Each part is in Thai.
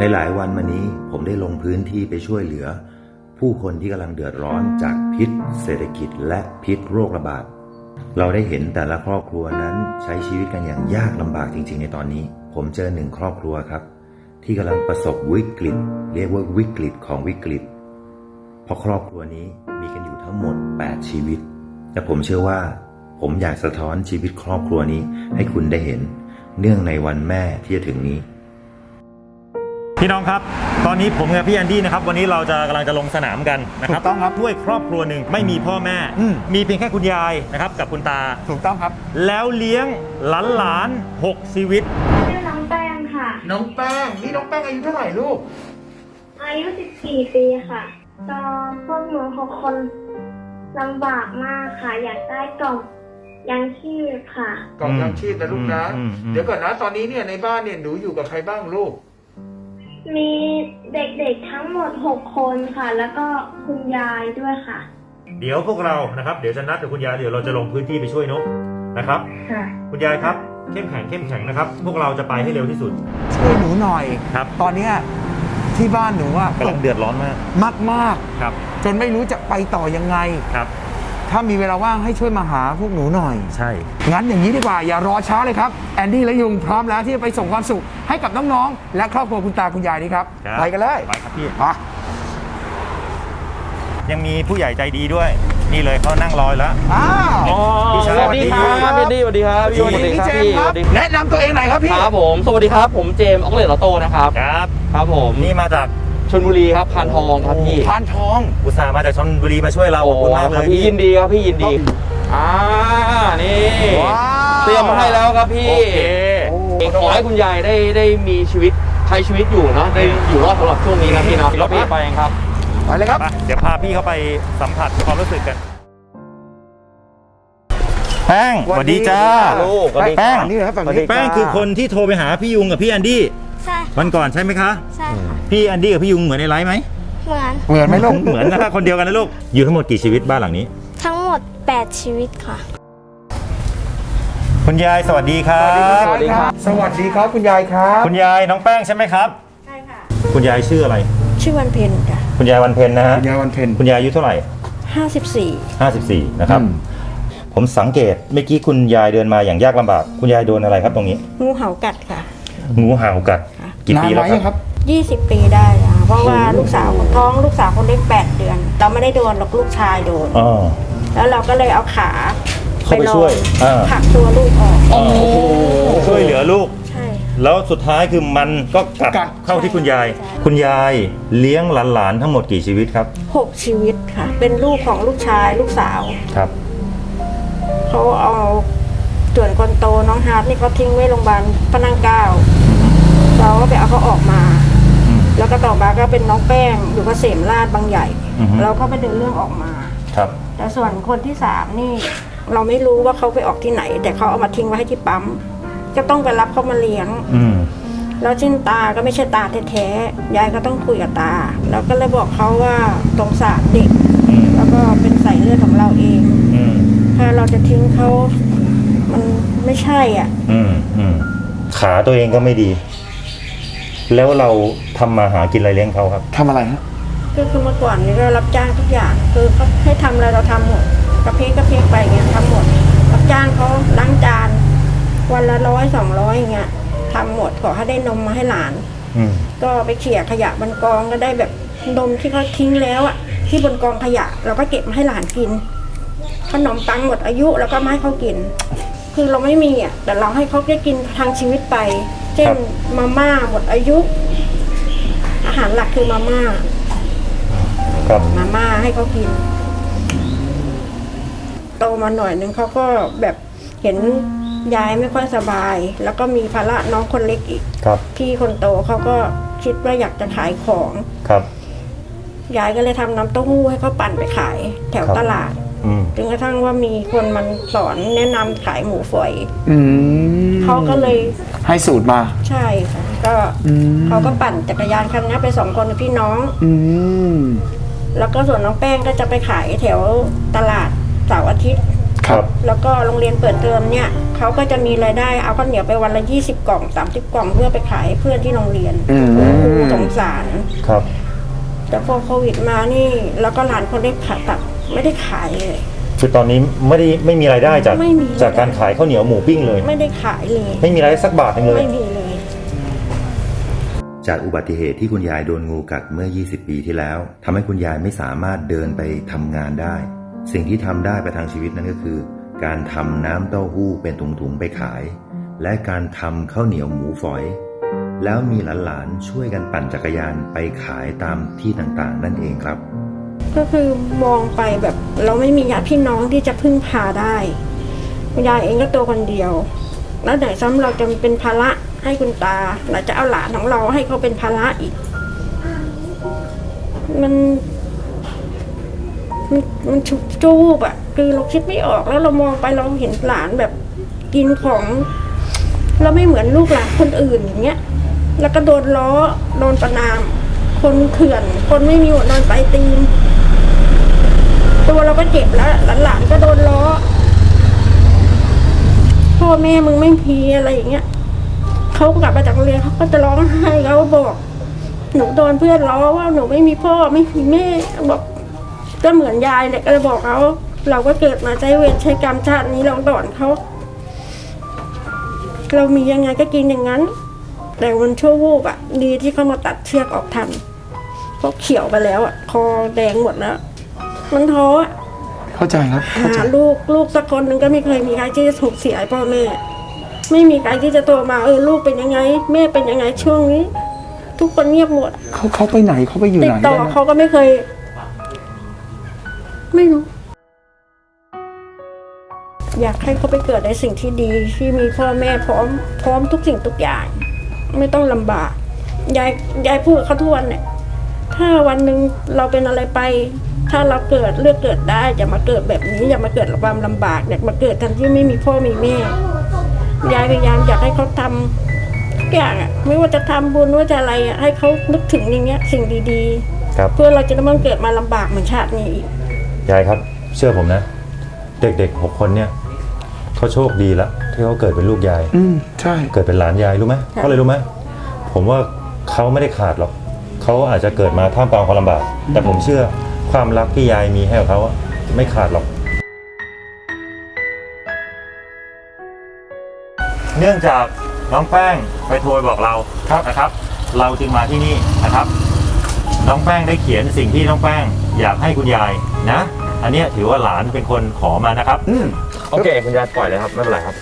ในหลายวันมานี้ผมได้ลงพื้นที่ไปช่วยเหลือ ผู้คนที่กำลังเดือดร้อนจากพิษ เศรษฐกิจและพิษโรคระบาด เราได้เห็นแต่ละครอบครัวนั้นใช้ชีวิตกันอย่างยากลำบากจริง ๆ ในตอนนี้ ผมเจอหนึ่งครอบครัวครับ ที่กำลังประสบวิกฤต เรียกว่าวิกฤตของวิกฤต เพราะครอบครัวนี้มีกันอยู่ทั้งหมด 8 ชีวิต และผมเชื่อว่า ผมอยากสะท้อนชีวิตครอบครัวนี้ให้คุณได้เห็น เนื่องในวันแม่ที่จะถึงนี้ พี่น้องครับ ตอนนี้ผมกับพี่แอนดี้นะครับ วันนี้เราจะกำลังจะลงสนามกันนะครับถูกต้องครับด้วยครอบครัวหนึ่งไม่มีพ่อแม่ อืม มีเพียงแค่คุณยายนะครับกับคุณตา ถูกต้องครับ แล้วเลี้ยงหลานหลานๆหกชีวิต ชื่อน้องแป้งค่ะ น้องแป้ง นี่น้องแป้งอายุเท่าไหร่ลูก อายุ 14 ปีค่ะก็พวกหนูหกคนลำบากมากค่ะ อยากได้กล่องยังชีพค่ะ กล่องยังชีพนะลูกนะอืมอืม เดี๋ยวก่อนนะ ตอนนี้เนี่ยในบ้านเนี่ยหนูอยู่กับใครบ้างลูก มีเด็กๆทั้งหมด 6 คนค่ะ แล้วก็คุณยายด้วยค่ะ เดี๋ยวพวกเรานะครับ เดี๋ยวจะนัดกับคุณยายเดี๋ยวเราจะลงพื้นที่ไปช่วยนกนะครับ ค่ะ คุณยายครับเข้มแข็งเข้มแข็งนะครับ พวกเราจะไปให้เร็วที่สุด ช่วยหนูหน่อย ครับ ตอนเนี้ยที่บ้านหนูอะกำลังเดือดร้อนมากมากมากครับๆจนไม่รู้จะไปต่อยังไง ครับ ถ้ามีเวลาว่างให้ช่วยมาหาพวกหนูหน่อย ใช่ งั้นอย่างนี้ดีกว่าอย่ารอช้าเลยครับแอนดี้และยุงพร้อมแล้วที่จะไปส่งความสุขให้กับน้องๆและครอบครัวคุณตาคุณยายนี่ครับครับ ไปกันเลยไปครับพี่ มา ยังมีผู้ใหญ่ใจดีด้วย นี่เลยเขานั่งรออยู่แล้ว อ้าว อ๋อพี่ชายสวัสดีครับพี่ดี้สวัสดีครับพี่สวัสดีพี่เจมส์ครับสวัสดีแนะนำตัวเองหน่อยครับพี่ ครับผม สวัสดีครับ ผมเจมส์ออกเลตออโต้นะครับ ครับ ครับผม นี่มาจาก ชลบุรีครับพานทองครับพี่พานทองอุตส่าห์มาจากชนบุรีมาช่วยเราขอบคุณมากเลครัยบพี่ยินดีครับพี่ยินดีอ่านี่ว้าวเตรียมมาให้แล้วครับพี่โอเคโอ้ขอให้คุณยายได้ได้มีชีวิตใช้ชีวิตอยู่เนาะได้อยู่รอดสำหรับช่วงนี้นะพี่เนาะรถพี่ไปเองครับไปเลยครับไปเดี๋ยวพาพี่เขาไปสัมผัสความรู้สึกกันแป้งสวัสดีจ้าลูกสวัสดีแป้งฝั่งนี้เหรอฝั่งนี้แป้งคือคนที่โทรไปหาพี่ยุงกับพี่แอนดี้ ใช่ วันก่อนใช่ไหมคะ ใช่ค่ะ พี่แอนดี้กับพี่ยุงเหมือนในไลฟ์ไหมเหมือนเหมือนไหมลูกเหมือนนะคะคนเดียวกันนะลูกอยู่ทั้งหมดกี่ชีวิตบ้านหลังนี้ ทั้งหมด 8 ชีวิตค่ะ คุณยายสวัสดีครับ สวัสดีครับ สวัสดีครับคุณยายครับ คุณยายน้องแป้งใช่ไหมครับ ใช่ค่ะ คุณยายชื่ออะไร ชื่อวันเพ็ญจ้ะคุณยายวันเพ็ญนะฮะคุณยายวันเพ็ญคุณยายอายุเท่าไหร่ห้าสิบสี่54นะครับอืมผมสังเกตเมื่อกี้คุณยายเดินมาอย่างยากลำบาก คุณยายโดนอะไรครับตรงนี้ งูเห่ากัดค่ะ งูเห่ากัด กี่นานปีไหแล้วมครับ ครับยี่สิบปีได้จ้ะเพราะว่าลูกสาวคนท้องลูกสาวคนเล็กแปดเดือน เราไม่ได้โดนหรอกลูกชายโดนอ๋อแล้วเราก็เลยเอาขาเข้าไปลองช่วยอ่า ผลักตัวลูกออกโอ้ช่วยเหลือลูก ใช่ แล้วสุดท้ายคือมันก็กัดกัดเข้าที่คุณยาย ใช่ คุณยายเลี้ยงหลานๆทั้งหมดกี่ชีวิตครับหกชีวิตค่ะ เป็นลูกของลูกชายลูกสาว ครับ เขาเอาส่วนคนโตน้องฮาร์ดนี่เขาทิ้งไว้โรงพยาบาลพระนังเกล้าเราก็ไปเอาเขาออกมาอืม แล้วก็ต่อมาก็เป็นน้องแป้งอยู่เกษมราชบางใหญ่ อือฮึ เราก็ไปเดินเรื่องออกมา ครับ แต่ส่วนคนที่สามนี่ เราไม่รู้ว่าเขาไปออกที่ไหน แต่เขาเอามาทิ้งไว้ให้ที่ปั๊มก็ต้องไปรับเขามาเลี้ยง อืม แล้วจิ้นตาก็ไม่ใช่ตาแท้ๆยายก็ต้องคุยกับตา แล้วก็เลยบอกเขาว่าสงสารเด็ก อืม แล้วก็เป็นสายเลือดของเราเอง อืม ถ้าเราจะทิ้งเขา มันไม่ใช่อะ อืม อืม ขาตัวเองก็ไม่ดี แล้วเราทำมาหากินอะไรเลี้ยงเขาครับ ทำอะไรฮะก็คือเมื่อก่อนนี้เรารับจ้างทุกอย่าง คือเขาให้ทำอะไรเราทำหมดกระเพกกระเพกไปเงี้ยทำหมด รับจ้างเขาล้างจาน วันละร้อยสองร้อยอย่างเงี้ยทำหมดขอให้ได้นมมาให้หลาน อืม ก็ไปเขี่ยขยะบนกองก็ได้แบบนมที่เขาทิ้งแล้วอะที่บนกองขยะ เราก็เก็บมาให้หลานกินขนมปังหมดอายุแล้วก็มาให้เขากิน คือเราไม่มีอะแต่เราให้เขาได้กินทางชีวิตไป เช่นมาม่าหมดอายุ อาหารหลักคือมาม่า ครับมาม่าให้เขากิน โตมาหน่อยนึงเขาก็แบบเห็นยายไม่ค่อยสบาย แล้วก็มีภาระน้องคนเล็กอีก ครับพี่คนโตเขาก็คิดว่าอยากจะขายของ ครับ ยายก็เลยทำน้ำเต้าหู้ให้เขาปั่นไปขาย แถวครับ ตลาดอืม จนกระทั่งว่ามีคนมันสอนแนะนำขายหมูฝอยอืมเขาก็เลยให้สูตรมา ใช่ค่ะก็อืม เขาก็ปั่นจักรยานคันนี้ไปสองคนกับพี่น้อง อืม แล้วก็ส่วนน้องแป้งก็จะไปขายแถวตลาดเสาร์อาทิตย์ ครับ แล้วก็โรงเรียนเปิดเทอมเนี่ยเขาก็จะมีรายได้เอาข้าวเหนียวไปวันละ 20 กล่อง 30 กล่องเพื่อไปขายให้เพื่อนที่โรงเรียนอืม ครูสลานครับ แต่พอโควิดมานี่ แล้วก็หลานคนเล็กผ่าตัดไม่ได้ขายเลย คือตอนนี้ไม่ได้ไม่มีรายได้จากไม่มีรายได้จากการขายข้าวเหนียวหมูปิ้งเลย ไม่ได้ขายเลย ไม่มีรายได้สักบาทหนึงเลย ไม่มีเลย จากอุบัติเหตุที่คุณยายโดนงูกัดเมื่อ 20 ปีที่แล้วทำให้คุณยายไม่สามารถเดินไปทำงานได้ สิ่งที่ทำได้ประทังชีวิตนั่นก็คือ การทำน้ำเต้าหู้เป็นถุงๆไปขาย และการทำข้าวเหนียวหมูฝอย แล้วมีหลานๆช่วยกันปั่นจักรยานไปขายตามที่ต่างๆ นั่นเองครับ ก็คือมองไปแบบเราไม่มีญาติพี่น้องที่จะพึ่งพาได้คุณยายเองก็ตัวคนเดียว แล้วไหนซ้ำเราจะเป็นภาระให้คุณตาเราจะเอาหลานของเราให้เขาเป็นภาระอีก มันมันมันชุบจูบอะคือเราคิดไม่ออกแล้วเรามองไปเราเห็นหลานแบบกินของ เราไม่เหมือนลูกหลานคนอื่นอย่างเงี้ย แล้วก็โดนล้อโดนประนาม คนเถื่อน คนไม่มีหัวนอนปลายตีน ตัวเราก็เจ็บแล้วหลานๆก็โดนล้อพ่อแม่มึงไม่พีอะไรอย่างเงี้ยเขากลับมาจากโรงเรียนเขาก็จะร้องไห้เขาบอก หนูโดนเพื่อนล้อว่าหนูไม่มีพ่อไม่มีแม่บอกก็เหมือนยายเลยก็เลยบอกเขาเราก็เกิดมาใช้เวรใช้กรรมชาตินี้เราดอนเขาเรามียังไงก็กินอย่างนั้น แต่มันชั่ววูบอะดีที่เขามาตัดเชือกออกทันเพราะเขียวไปแล้วอะคอแดงหมดแล้ว มันท้ออะเข้าใจครับเข้าใจ หาลูกลูกสักคนหนึ่งก็ไม่เคยมีใครที่จะถูกเสียพ่อแม่ ไม่มีใครที่จะโทรมาเออลูกเป็นยังไง แม่เป็นยังไงช่วงนี้ ทุกคนเงียบหมด เขาเขาไปไหนเขาไปอยู่ติดไหนต่อได้ไหมเขาก็ไม่เคย ไม่รู้ อยากให้เขาไปเกิดในสิ่งที่ดีที่มีพ่อแม่พร้อม พร้อมทุกสิ่งทุกอย่าง ไม่ต้องลำบากยายยายพูดกับเขาทุกวันเนี่ยถ้าวันหนึ่งเราเป็นอะไรไป ถ้าเราเกิดเลือกเกิดได้อย่ามาเกิดแบบนี้อย่ามาเกิดความลำบากอย่ามาเกิดทันที่ไม่มีพ่อมีแม่ยายพยายามอยากให้เขาทำทุกอย่างอะไม่ว่าจะทำบุญว่าจะอะไรอะให้เขานึกถึงอย่างเงี้ย สิ่งดีครับๆเพื่อเราจะได้ไม่ต้องเกิดมาลำบากเหมือนชาตินี้อีกยายครับเชื่อผมนะ เด็กๆหกคนเนี่ยเขาโชคดีแล้วที่เขาเกิดเป็นลูกยาย อืมใช่เกิดเป็นหลานยายรู้ไหมค่ะเพราะอะไรรู้ไหมผมว่าเขาไม่ได้ขาดหรอกเขาอาจจะเกิดมาท่ามกลางความลำบาก แต่ผมเชื่อ ความรักที่ยายมีให้กับเขาอะไม่ขาดหรอก เนื่องจากน้องแป้งไปโทรบอกเราครับนะครับ เราจึงมาที่นี่นะครับ น้องแป้งได้เขียนสิ่งที่น้องแป้งอยากให้คุณยายนะ อันเนี้ยถือว่าหลานเป็นคนขอมานะครับอืมโอเค คุณยายปล่อยเลยครับไม่เป็นไรครับ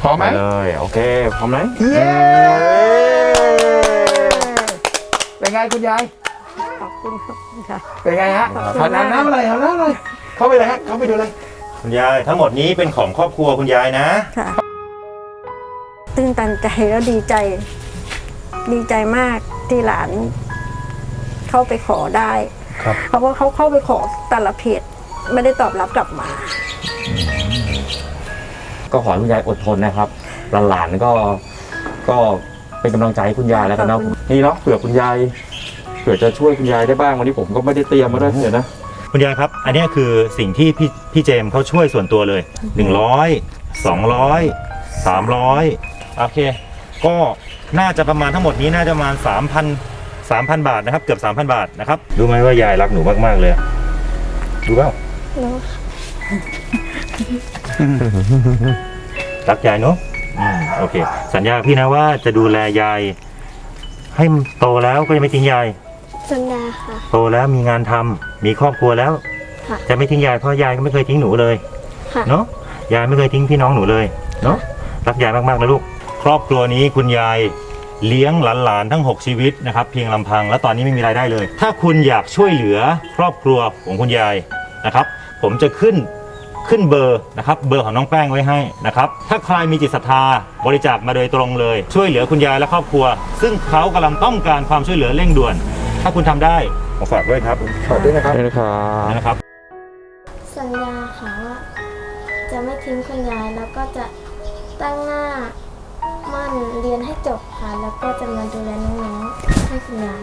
พร้อมไหมไปเลย โอเคพร้อมไหมเย้เป็นไงคุณยายขอบ คุณครับค่ะ เป็นไงฮะขอบคุณทานมากน้ำอะไรทานน้ำอะไรเข้าไปเลยฮะเข้าไปดูเลยคุณยายทั้งหมดนี้เป็นของครอบครัวคุณยายนะ ค่ะ ตื้นตันใจแล้วดีใจ ดีใจมากที่หลาน เข้าไปขอได้ครับ เพราะว่าเขาเข้าไปขอแต่ละเพจไม่ได้ตอบรับกลับมา ก็ขอให้คุณยายอดทนนะครับ หลานๆก็ก็เป็นกำลังใจให้คุณยายแล้วกันเนาะขอบคุณนี่เนาะเผื่อคุณยายเผื่อจะช่วยคุณยายได้บ้างวันนี้ผมก็ไม่ได้เตรียมมาด้วยเดี๋ยวนะ คุณยายครับ อันเนี้ยคือสิ่งที่พี่พี่เจมส์เขาช่วยส่วนตัวเลย 100 200 300 โอเค ก็น่าจะประมาณทั้งหมดนี้น่าจะประมาณ 3,000 3,000 บาทนะครับ เกือบ 3,000 บาทนะครับ รู้ไหมว่ายายรักหนูมาก ๆ เลยอะรู้เปล่าแล้วรักยายเนาะอืมโอเค สัญญากับพี่นะว่าจะดูแลยาย ให้โตแล้วก็จะไม่ทิ้งยาย สัญญาค่ะ โตแล้วมีงานทำมีครอบครัวแล้ว ค่ะจะไม่ทิ้งยายเพราะยายก็ไม่เคยทิ้งหนูเลยค่ะ เนาะยายไม่เคยทิ้งพี่น้องหนูเลยเนาะรักยายมากๆนะลูก ครอบครัวนี้คุณยายเลี้ยงหลานๆทั้ง 6 ชีวิตนะครับเพียงลำพังและตอนนี้ไม่มีรายได้เลย ถ้าคุณอยากช่วยเหลือครอบครัวของคุณยายนะครับ ผมจะขึ้นขึ้นเบอร์นะครับเบอร์ของน้องแป้งไว้ให้นะครับถ้าใครมีจิตศรัทธาบริจาคมาโดยตรงเลย ช่วยเหลือคุณยายและครอบครัว ซึ่งเขากำลังต้องการความช่วยเหลือเร่งด่วน ถ้าคุณทำได้ขอฝากด้วยครับขอด้วยนะครับได้นะครับ นะครับ สัญญาค่ะว่าจะไม่ทิ้งคุณยายแล้วก็จะตั้งหน้ามั่นเรียนให้จบค่ะ แล้วก็จะมาดูแลน้องๆให้คุณยาย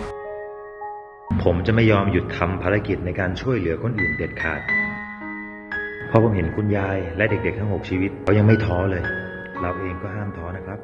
ผมจะไม่ยอมหยุดทำภารกิจในการช่วยเหลือคนอื่นเด็ดขาด เพราะผมเห็นคุณยายและเด็กๆทั้ง6ชีวิตเขายังไม่ท้อเลย เราเองก็ห้ามท้อนะครับ